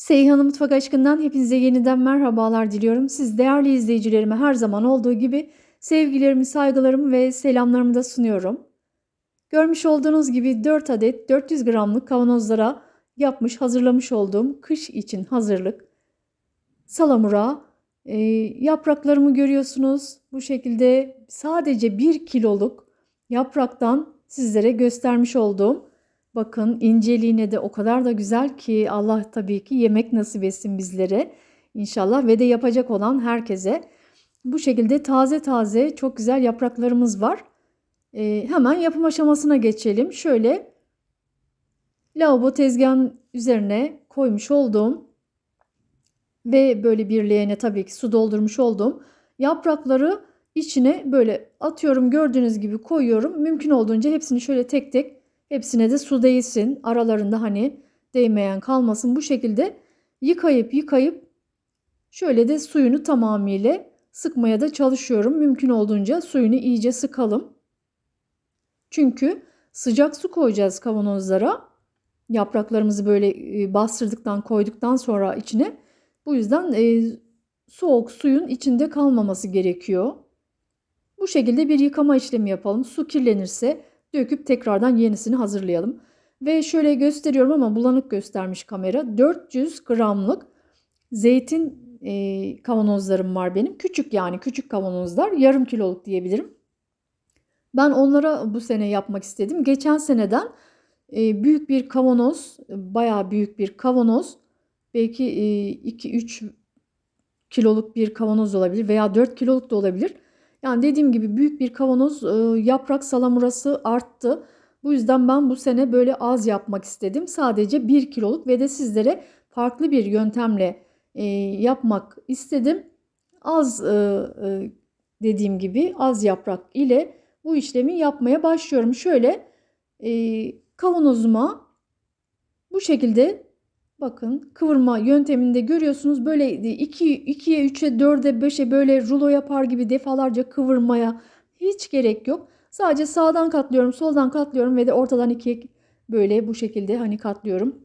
Seyhan'ın Mutfak Aşkı'ndan hepinize yeniden merhabalar diliyorum. Siz değerli izleyicilerime her zaman olduğu gibi sevgilerimi, saygılarımı ve selamlarımı da sunuyorum. Görmüş olduğunuz gibi 4 adet 400 gramlık kavanozlara yapmış, hazırlamış olduğum kış için hazırlık. Salamura, e, yapraklarımı görüyorsunuz. Bu şekilde sadece 1 kiloluk yapraktan sizlere göstermiş olduğum Bakın inceliğine de o kadar da güzel ki Allah tabii ki yemek nasip etsin bizlere inşallah ve de yapacak olan herkese. Bu şekilde taze taze çok güzel yapraklarımız var. Ee, hemen yapım aşamasına geçelim. Şöyle lavabo tezgahın üzerine koymuş olduğum ve böyle bir leğene tabii ki su doldurmuş olduğum yaprakları içine böyle atıyorum gördüğünüz gibi koyuyorum. Mümkün olduğunca hepsini şöyle tek tek Hepsine de su değsin. Aralarında hani değmeyen kalmasın. Bu şekilde yıkayıp yıkayıp şöyle de suyunu tamamıyla sıkmaya da çalışıyorum. Mümkün olduğunca suyunu iyice sıkalım. Çünkü sıcak su koyacağız kavanozlara. Yapraklarımızı böyle e, bastırdıktan koyduktan sonra içine. Bu yüzden e, soğuk suyun içinde kalmaması gerekiyor. Bu şekilde bir yıkama işlemi yapalım. Su kirlenirse döküp tekrardan yenisini hazırlayalım. Ve şöyle gösteriyorum ama bulanık göstermiş kamera. 400 gramlık zeytin e, kavanozlarım var benim. Küçük yani küçük kavanozlar. Yarım kiloluk diyebilirim. Ben onlara bu sene yapmak istedim. Geçen seneden e, büyük bir kavanoz, bayağı büyük bir kavanoz. Belki e, 2-3 kiloluk bir kavanoz olabilir veya 4 kiloluk da olabilir. Yani dediğim gibi büyük bir kavanoz e, yaprak salamurası arttı. Bu yüzden ben bu sene böyle az yapmak istedim. Sadece 1 kiloluk ve de sizlere farklı bir yöntemle e, yapmak istedim. Az e, dediğim gibi az yaprak ile bu işlemi yapmaya başlıyorum. Şöyle kavanozuma bu şekilde Bakın kıvırma yönteminde görüyorsunuz böyle 2, 2'ye 3'e 4'e 5'e böyle rulo yapar gibi defalarca kıvırmaya hiç gerek yok. Sadece sağdan katlıyorum soldan katlıyorum ve de ortadan ikiye böyle bu şekilde hani katlıyorum.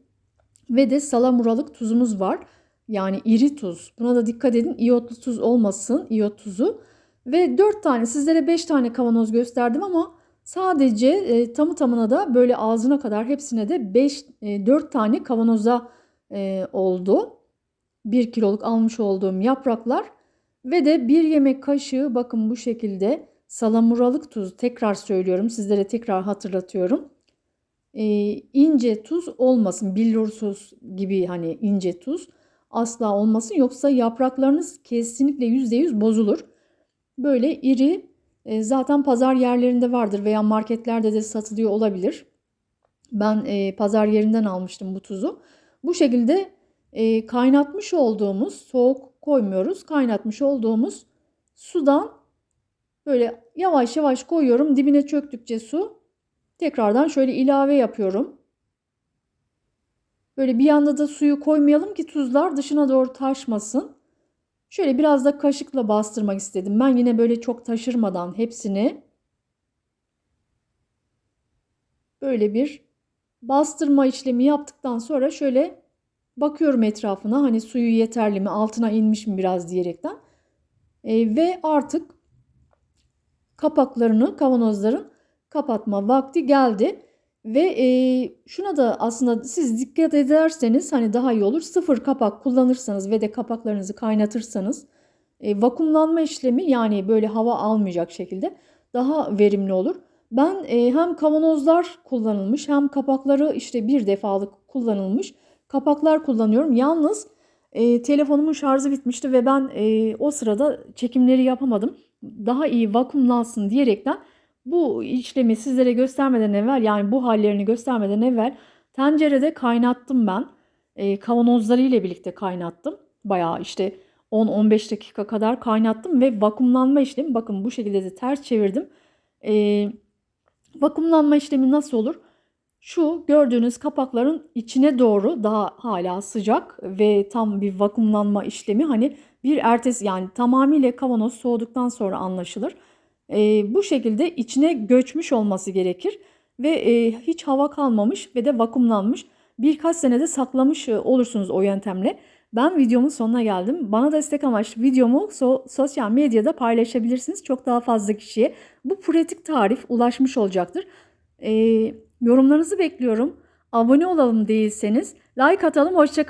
Ve de salamuralık tuzumuz var. Yani iri tuz. Buna da dikkat edin iyotlu tuz olmasın iyot tuzu. Ve 4 tane sizlere 5 tane kavanoz gösterdim ama sadece e, tamı tamına da böyle ağzına kadar hepsine de 5 e, 4 tane kavanoza e, oldu. 1 kiloluk almış olduğum yapraklar ve de bir yemek kaşığı bakın bu şekilde salamuralık tuz tekrar söylüyorum sizlere tekrar hatırlatıyorum. E, ince tuz olmasın billursuz gibi hani ince tuz asla olmasın yoksa yapraklarınız kesinlikle %100 bozulur. Böyle iri e, zaten pazar yerlerinde vardır veya marketlerde de satılıyor olabilir. Ben e, pazar yerinden almıştım bu tuzu. Bu şekilde e, kaynatmış olduğumuz, soğuk koymuyoruz, kaynatmış olduğumuz sudan böyle yavaş yavaş koyuyorum. Dibine çöktükçe su tekrardan şöyle ilave yapıyorum. Böyle bir yanda da suyu koymayalım ki tuzlar dışına doğru taşmasın. Şöyle biraz da kaşıkla bastırmak istedim. Ben yine böyle çok taşırmadan hepsini böyle bir bastırma işlemi yaptıktan sonra şöyle bakıyorum etrafına hani suyu yeterli mi altına inmiş mi biraz diyerekten e, ve artık kapaklarını kavanozların kapatma vakti geldi ve e, şuna da aslında siz dikkat ederseniz hani daha iyi olur sıfır kapak kullanırsanız ve de kapaklarınızı kaynatırsanız e, vakumlanma işlemi yani böyle hava almayacak şekilde daha verimli olur. Ben e, hem kavanozlar kullanılmış hem kapakları işte bir defalık kullanılmış kapaklar kullanıyorum. Yalnız e, telefonumun şarjı bitmişti ve ben e, o sırada çekimleri yapamadım. Daha iyi vakumlansın diyerekten bu işlemi sizlere göstermeden evvel yani bu hallerini göstermeden evvel tencerede kaynattım ben. E, kavanozları ile birlikte kaynattım. Bayağı işte 10-15 dakika kadar kaynattım ve vakumlanma işlemi bakın bu şekilde de ters çevirdim. E, Vakumlanma işlemi nasıl olur? Şu gördüğünüz kapakların içine doğru daha hala sıcak ve tam bir vakumlanma işlemi hani bir ertesi yani tamamıyla kavanoz soğuduktan sonra anlaşılır. E, bu şekilde içine göçmüş olması gerekir ve e, hiç hava kalmamış ve de vakumlanmış. birkaç senede saklamış e, olursunuz o yöntemle. Ben videomun sonuna geldim. Bana destek amaçlı videomu so- sosyal medyada paylaşabilirsiniz. Çok daha fazla kişiye bu pratik tarif ulaşmış olacaktır. Ee, yorumlarınızı bekliyorum. Abone olalım değilseniz like atalım. Hoşçakalın.